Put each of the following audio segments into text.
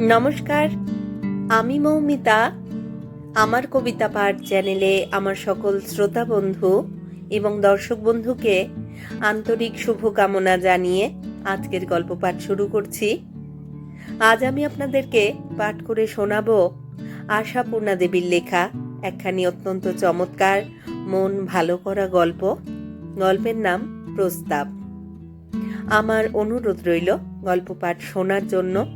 নমস্কার, আমি মৌমিতা। আমার কবিতা পাঠ চ্যানেলে আমার সকল শ্রোতা বন্ধু এবং দর্শক বন্ধুকে আন্তরিক শুভকামনা জানিয়ে আজকের গল্প পাঠ শুরু করছি। আজ আমি আপনাদেরকে পাঠ করে শোনাবো আশাপূর্ণা দেবীর লেখা, একখানি অত্যন্ত চমৎকার, মন ভালো করা গল্প। গল্পের নাম প্রস্তাব। আমার অনুরোধ রইল গল্প পাঠ শোনার জন্য।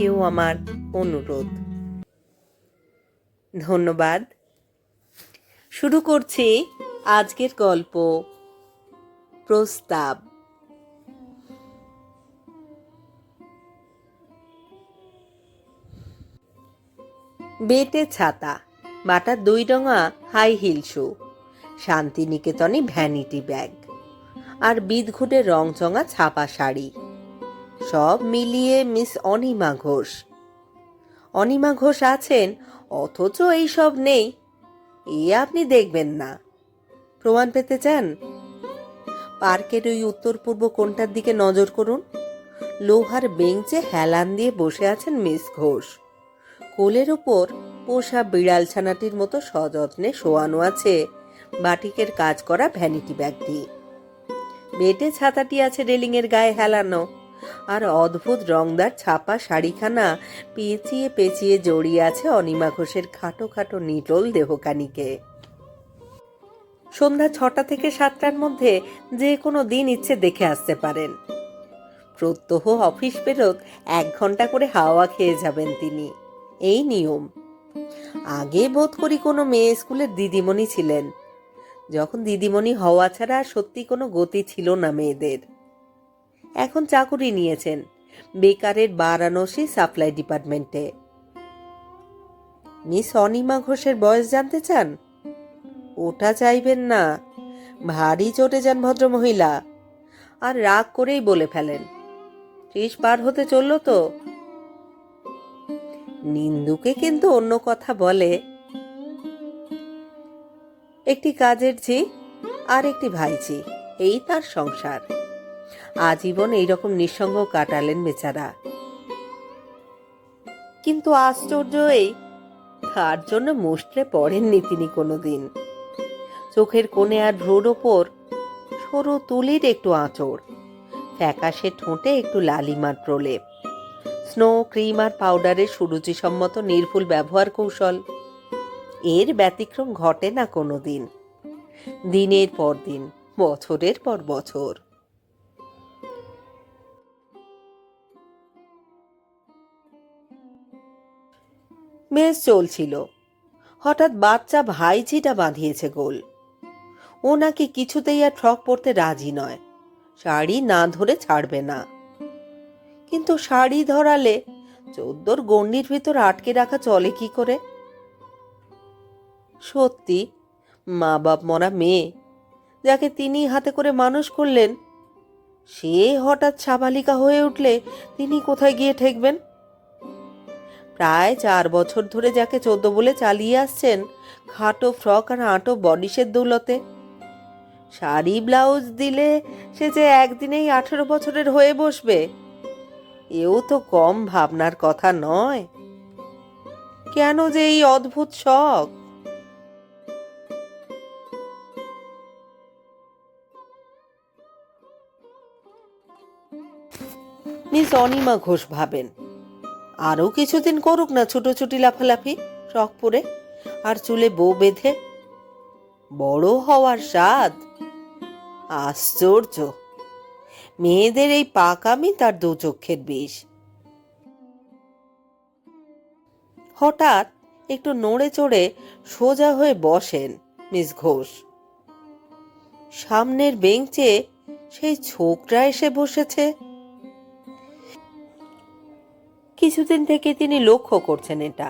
এও আমার অনুরোধ। ধন্যবাদ। শুরু করছি আজকের গল্প, প্রস্তাব। বেটে ছাতা, বাটা দুই ডঙা হাই হিল শু, শান্তিনিকেতনে ভ্যানিটি ব্যাগ, আর বিদঘুটে রংচঙা ছাপা শাড়ি। সব মিলিয়ে মিস অনিমা ঘোষ। অনিমা ঘোষ আছেন, অথচ এই সব নেই। এ আপনি দেখবেন না। প্রমাণ পেতে চান? পার্কের ওই উত্তর পূর্ব কোণটার দিকে নজর করুন। লোহার বেঞ্চে হেলান দিয়ে বসে আছেন মিস ঘোষ। কোলের ওপর পোষা বিড়াল ছানাটির মতো সযত্নে শোয়ানো আছে বাটিকের কাজ করা ভ্যানিটি ব্যাগটি। বেটে ছাতাটি আছে রেলিংয়ের গায়ে হেলানো। আর অদ্ভুত রংদার ছাপা শাড়িখানা পেঁচিয়ে পেঁচিয়ে জড়িয়ে আছে অনিমা ঘোষের খাটো খাটো নিটল দেহকানিকে। সন্ধ্যা ছটা থেকে সাতটার মধ্যে যে কোনো দিন ইচ্ছে দেখে আসতে পারেন। প্রত্যহ অফিস বেরোত এক ঘণ্টা করে হাওয়া খেয়ে যাবেন তিনি। এই নিয়ম। আগে বোধ করি কোনো মেয়ে স্কুলের দিদিমণি ছিলেন। যখন দিদিমণি হওয়া ছাড়া সত্যি কোনো গতি ছিল না মেয়েদের। এখন চাকুরি নিয়েছেন। বেকারের বারাণসী সাপ্লাই ডিপার্টমেন্টে। মিস অনিমা ঘোষের বয়স জানতে চান? ওটা চাইবেন না। ভারী চটে যান ভদ্রমহিলা। আর রাগ করেই বলে ফেলেন। ত্রিশ পার হতে চলল তো। নিন্দুকে কিন্তু অন্য কথা বলে। একটি কাজের ঝি আর একটি ভাইঝি, এই তার সংসার। আজীবন এইরকম নিঃসঙ্গ কাটালেন বেচারা। কিন্তু আশ্চর্য এই, তার জন্য মুষ্টরে পড়েননি তিনি কোনোদিন। চোখের কোণে আর ভ্রুর ওপর সরু তুলির একটু আঁচড়, ফ্যাকাশে ঠোঁটে একটু লালিমার প্রলেপ, স্নো ক্রিম আর পাউডারের সুরুচিসম্মত নির্ভুল ব্যবহার কৌশল। এর ব্যতিক্রম ঘটে না কোনো দিন দিনের পর দিন, বছরের পর বছর। বেশ চলছিল। হঠাৎ বাচ্চা ভাইঝিটা বাঁধিয়েছে গোল। ও নাকি কিছুতেই আর ঠক পরতে রাজি নয়। শাড়ি না ধরে ছাড়বে না। কিন্তু শাড়ি ধরালে চোদ্দোর গণ্ডির ভিতর আটকে রাখা চলে কি করে? সত্যি মা বাপ মরা মেয়ে, যাকে তিনি হাতে করে মানুষ করলেন, সে হঠাৎ সাবালিকা হয়ে উঠলে তিনি কোথায় গিয়ে ঠেকবেন? প্রায় চার বছর ধরে যাকে চোদ্দ বলে চালিয়ে আসছেন, খাটো ফ্রক আর আঁটো বডিসের দৌলতে। শাড়ি, ব্লাউজ দিলে সে যে একদিনেই আঠেরো বছরের হয়ে বসবে, এও তো কম ভাবনার কথা নয়। কেন যে এই অদ্ভুত শখ? মিস অনিমা ঘোষ ভাবেন আরও কিছুদিন করুক না ছুটোছুটি লাফালাফি, শখ পরে আর চুলে বউ বেঁধে। বড় হওয়ার স্বাদ। আশ্চর্য। মেয়েদের এই পাকামি তার দু চক্ষের বিষ। হঠাৎ একটু নড়ে চড়ে সোজা হয়ে বসেন মিস ঘোষ। সামনের বেঞ্চে সেই ছোকরা এসে বসেছে। কিছুদিন থেকে তিনি লক্ষ্য করছেন এটা।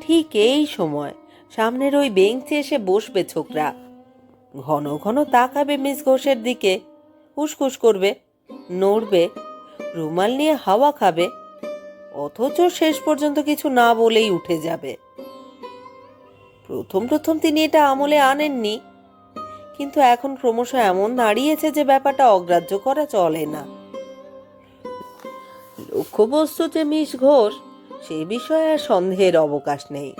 ঠিক এই সময় সামনের ওই বেঞ্চে এসে বসবে ছোকরা। ঘন ঘন তাকাবে মিস ঘোষের দিকে। উসকুস করবে, নড়বে, রুমাল নিয়ে হাওয়া খাবে, অথচ শেষ পর্যন্ত কিছু না বলেই উঠে যাবে। প্রথম প্রথম তিনি এটা আমলে আনেননি, কিন্তু এখন ক্রমশ এমন দাঁড়িয়েছে যে ব্যাপারটা অগ্রাহ্য করা চলে না। লক্ষ্যবস্তু যে মিস ঘোষ, সে বিষয়ে আর সন্দেহের অবকাশ নেই।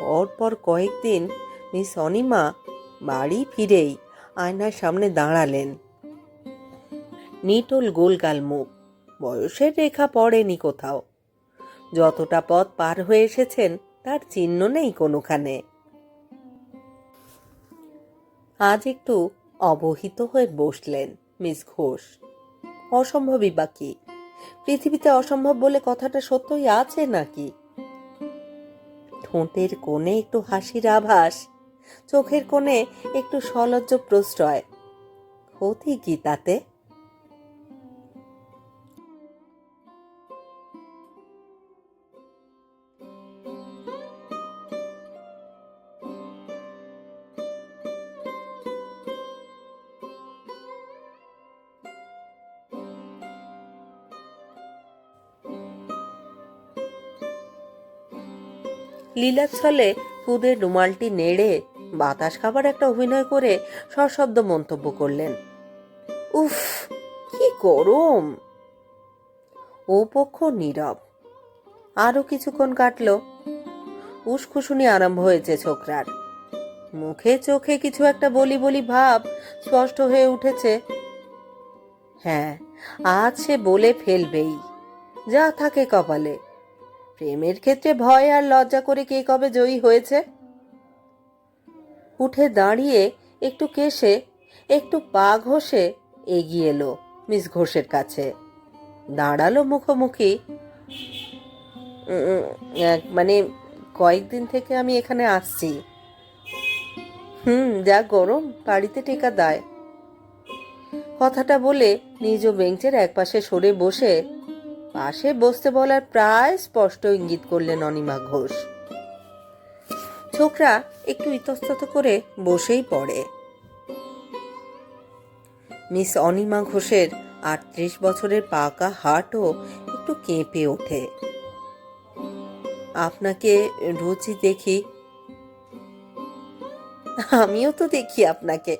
পরপর কয়েকদিন মিস অনিমা বাড়ি ফিরেই আয়নার সামনে দাঁড়ালেন। নিটোল গোলগাল মুখ, বয়সের রেখা পড়েনি কোথাও। যতটা পথ পার হয়ে এসেছেন, তার চিহ্ন নেই কোনোখানে। আজ একটু অবহিত হয়ে বসলেন মিস ঘোষ। অসম্ভবই বা কি? পৃথিবীতে অসম্ভব বলে কথাটা সত্যই আছে নাকি? ঠোঁটের কোণে একটু হাসির আভাস, চোখের কোণে একটু সলজ্জ প্রশ্রয়। ক্ষতি কি তাতে? লীলাচ্ছলে ফুদের রুমালটি নেড়ে বাতাস খাবার একটা অভিনয় করে সশব্দ মন্তব্য করলেন। উফ, কি গরম! ও পক্ষ নীরব। আরও কিছুক্ষণ কাটলো। উসখুসুনি আরম্ভ হয়েছে ছোকরার। মুখে চোখে কিছু একটা বলি বলি ভাব স্পষ্ট হয়ে উঠেছে। হ্যাঁ আজ সে বলে ফেলবেই। যা থাকে কপালে। প্রেমের ক্ষেত্রে ভয় আর লজ্জা করে কে কবে জয়ী হয়েছে? উঠে দাঁড়িয়ে একটু কেশে, একটু পা ঘষে এগিয়ে এলো মিস ঘোষের কাছে। দাঁড়াল মুখোমুখি। মানে কয়েকদিন থেকে আমি এখানে আসছি। হুম, যা গরম, বাড়িতে টেকা দেয়। কথাটা বলে নিজ বেঞ্চের একপাশে সরে বসে পাশে বসতে বলার প্রায় স্পষ্ট ইঙ্গিত করলেন অনিমা ঘোষ। ছোকরা একটু ইতস্তত করে বসেই পড়ে। মিস অনিমা ঘোষের আটত্রিশ বছরের পাকা হাটও একটু কেঁপে ওঠে। আপনাকে রুচি দেখি। আমিও তো দেখি আপনাকে।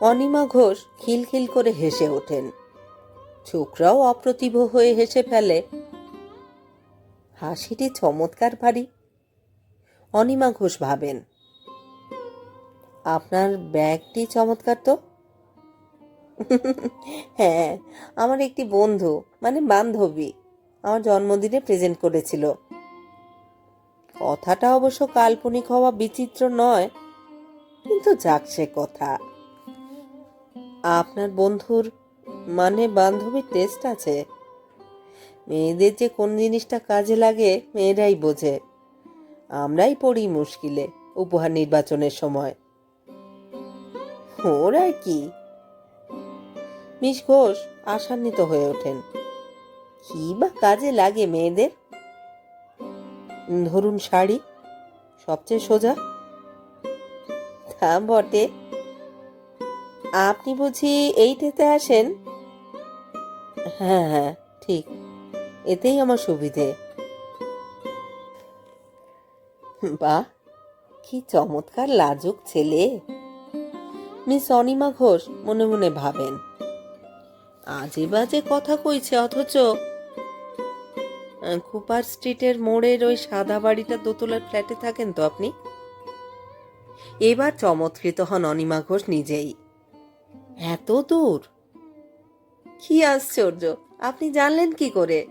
অনিমা ঘোষ খিলখিল করে হেসে ওঠেন। ছোকরাও অপ্রতিভ হয়ে হেসে ফেলে। হাসিটি চমৎকার, ভারী। অনিমা ঘোষ ভাবেন, আপনার ব্যাগটি চমৎকার তো? হ্যাঁ আমার একটি বন্ধু মানে বান্ধবী, আমার জন্মদিনে প্রেজেন্ট করেছিল। কথাটা অবশ্য কাল্পনিক হওয়া বিচিত্র নয়, কিন্তু যাক সে কথা। আপনার বন্ধুর মানে বান্ধবীর টেস্ট আছে। মেয়েদের যে কোন জিনিসটা কাজে লাগে, মেয়েরাই বোঝে। আমরাই পড়ি মুশকিলে উপহার নির্বাচনের সময়। ওর আর কি? মিস ঘোষ আশান্বিত হয়ে ওঠেন। কি বা কাজে লাগে মেয়েদের? ধরুন শাড়ি, সবচেয়ে সোজা। তা বটে। আপনি বুঝি এইটাতে আসেন? হ্যাঁ হ্যাঁ ঠিক। এতেই আমার সুবিধে। বা, কি চমৎকার লাজুক ছেলে। মিস অনিমা ঘোষ মনে মনে ভাবেন। আজে বাজে কথা কইছে অথচ। কুপার স্ট্রিটের মোড়ের ওই সাদা বাড়িটা দোতলার ফ্ল্যাটে থাকেন তো আপনি? এবার চমৎকৃত হন অনিমা ঘোষ নিজেই। এত দূর? কি আশ্চর্য, আপনি জানলেন কি করে?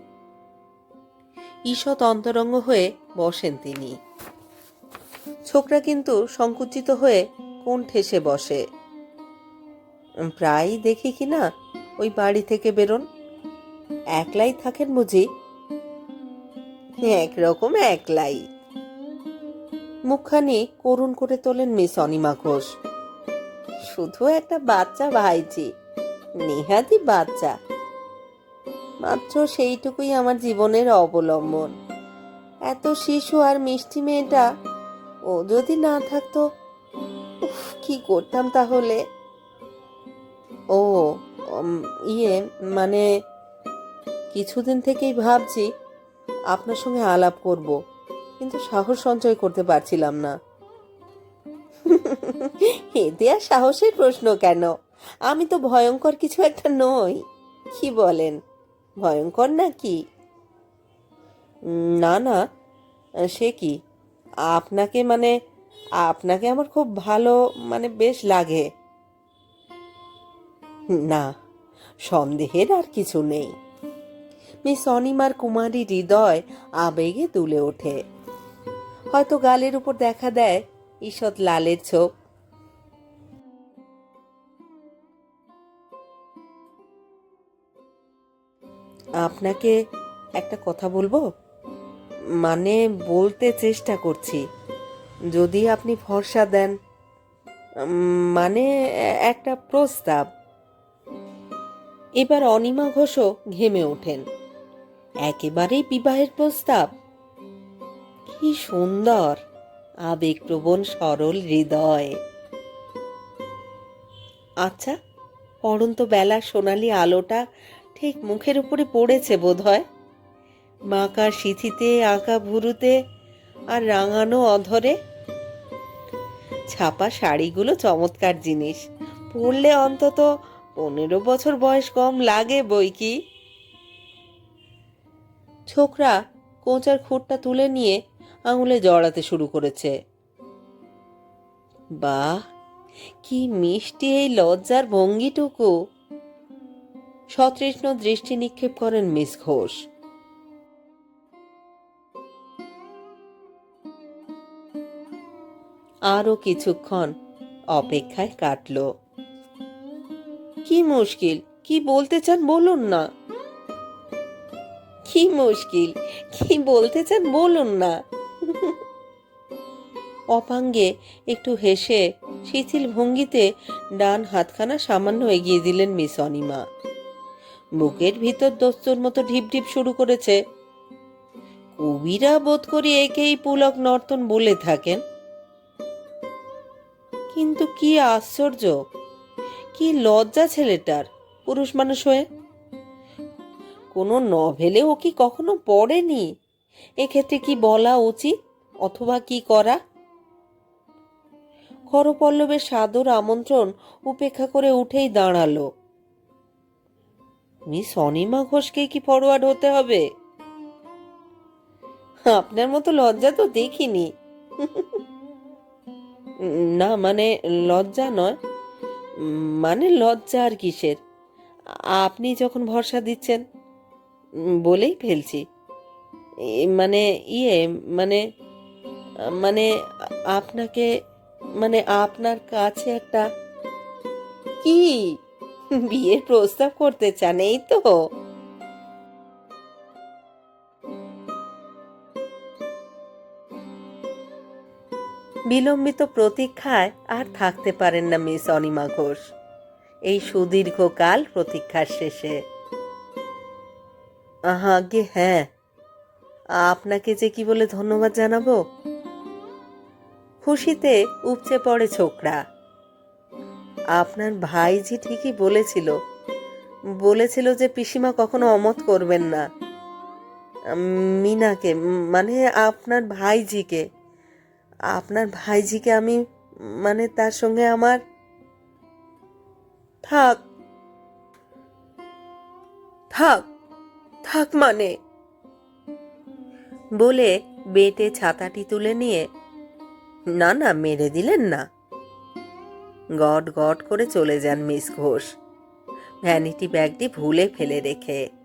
ঈষৎ অন্তরঙ্গ হয়ে বসেন তিনি। ছোকরা কিন্তু সংকুচিত হয়ে কোন ঠেসে বসে। প্রায়ই দেখি কি না, ওই বাড়ি থেকে বেরোন। একলাই থাকেন বুঝি? একরকম একলাই। মুখখানি করুণ করে তোলেন মিস অনিমা ঘোষ। শুধু একটা বাচ্চা ভাইজি নেহাতি বাচ্চা। মাত্র সেইটুকুই আমার জীবনের অবলম্বন। এত শিশু আর মিষ্টি মেয়েটা, ও যদি না থাকতো কি করতাম তাহলে? ও ইয়ে মানে কিছুদিন থেকেই ভাবছি আপনার সঙ্গে আলাপ করব, কিন্তু সাহস সঞ্চয় করতে পারছিলাম না। এতে আর সাহসের প্রশ্ন কেন? আমি তো ভয়ঙ্কর কিছু একটা নই। কি বলেন? ভয়ঙ্কর নাকি? না না। সে কি? আপনাকে মানে আপনাকে আমার খুব ভালো মানে বেশ লাগে। না, সন্দেহের আর কিছু নেই। মিস অনিমার কুমারী হৃদয় আবেগে তুলে ওঠে। হয়তো গালের উপর দেখা দেয়, ঈষৎ লালের ছোপ। আপনাকে একটা কথা বলব? মানে বলতে চেষ্টা করছি। যদি আপনি ভরসা দেন মানে একটা প্রস্তাব। এবার অনিমা ঘোষও ঘেমে ওঠেন। একেবারেই বিবাহের প্রস্তাব? কি সুন্দর, আবেগপ্রবণ, সরল হৃদয়। আচ্ছা পড়ন্ত বেলা সোনালি আলোটা ঠিক মুখের উপরে পড়েছে বোধহয়। বাঁকার সিথিতে, আঁকা ভুরুতে আর রাঙানো অধরে। ছাপা শাড়িগুলো চমৎকার জিনিস। পরলে অন্তত পনেরো বছর বয়স কম লাগে বই কি? ছোকরা কোঁচার খুঁটটা তুলে নিয়ে আঙুলে জড়াতে শুরু করেছে। বাহ, কি মিষ্টি এই লজ্জার ভঙ্গিটুকু। সতৃষ্ণ দৃষ্টি নিক্ষেপ করেন মিস ঘোষ। আরও কিছুক্ষণ অপেক্ষায় কাটল। কি মুশকিল, কি বলতে চান বলুন না। কি মুশকিল, কি বলতে চান বলুন না। অপাঙ্গে একটু হেসে শিথিল ভঙ্গিতে ডান হাতখানা সামান্য এগিয়ে দিলেন মিস অনিমা। বুকের ভিতর দস্তুর মতো ঢিপ ঢিপ শুরু করেছে। কবিরা বোধ করি একেই পুলক নর্তন বলে থাকেন। কিন্তু কি আশ্চর্য, কি লজ্জা ছেলেটার, পুরুষ মানুষ হয়ে। কোনো নভেলে ও কি কখনো পড়েনি? এক্ষেত্রে কি বলা উচিত অথবা কি করা? করপল্লবের সাদর আমন্ত্রণ উপেক্ষা করে উঠেই দাঁড়াল। মিস অনিমা ঘোষকে কি ফরওয়ার্ড হতে হবে? আপনার মতো লজ্জা তো দেখিনি। না মানে লজ্জা নয়। মানে লজ্জা আর কিসের? আপনি যখন ভরসা দিচ্ছেন, বলেই ফেলছি। মানে ইয়ে মানে মানে আপনাকে মানে আপনার কাছে একটা কি? বিয়ের প্রস্তাব করতে চান, এই তো। বিলম্বিত প্রতীক্ষায় আর থাকতে পারেন না মিস অনিমা ঘোষ। এই সুদীর্ঘকাল প্রতীক্ষার শেষে। আগে হ্যাঁ। আপনাকে যে কি বলে ধন্যবাদ জানাব? খুশিতে উপচে পড়ে ছোকরা। আপনার ভাইজি ঠিকই বলেছিল। বলেছিল যে পিসিমা কখনো অমত করবেন না। মিনাকে মানে আপনার ভাইজিকে। আপনার ভাইজিকে আমি মানে তার সঙ্গে আমার থাক থাক থাক মানে। বলে বেটে ছাতাটি তুলে নিয়ে, না না, মেরে দিলেন না। গট গট করে চলে যান মিস ঘোষ। ভ্যানিটি ব্যাগটি ভুলে ফেলে রেখে।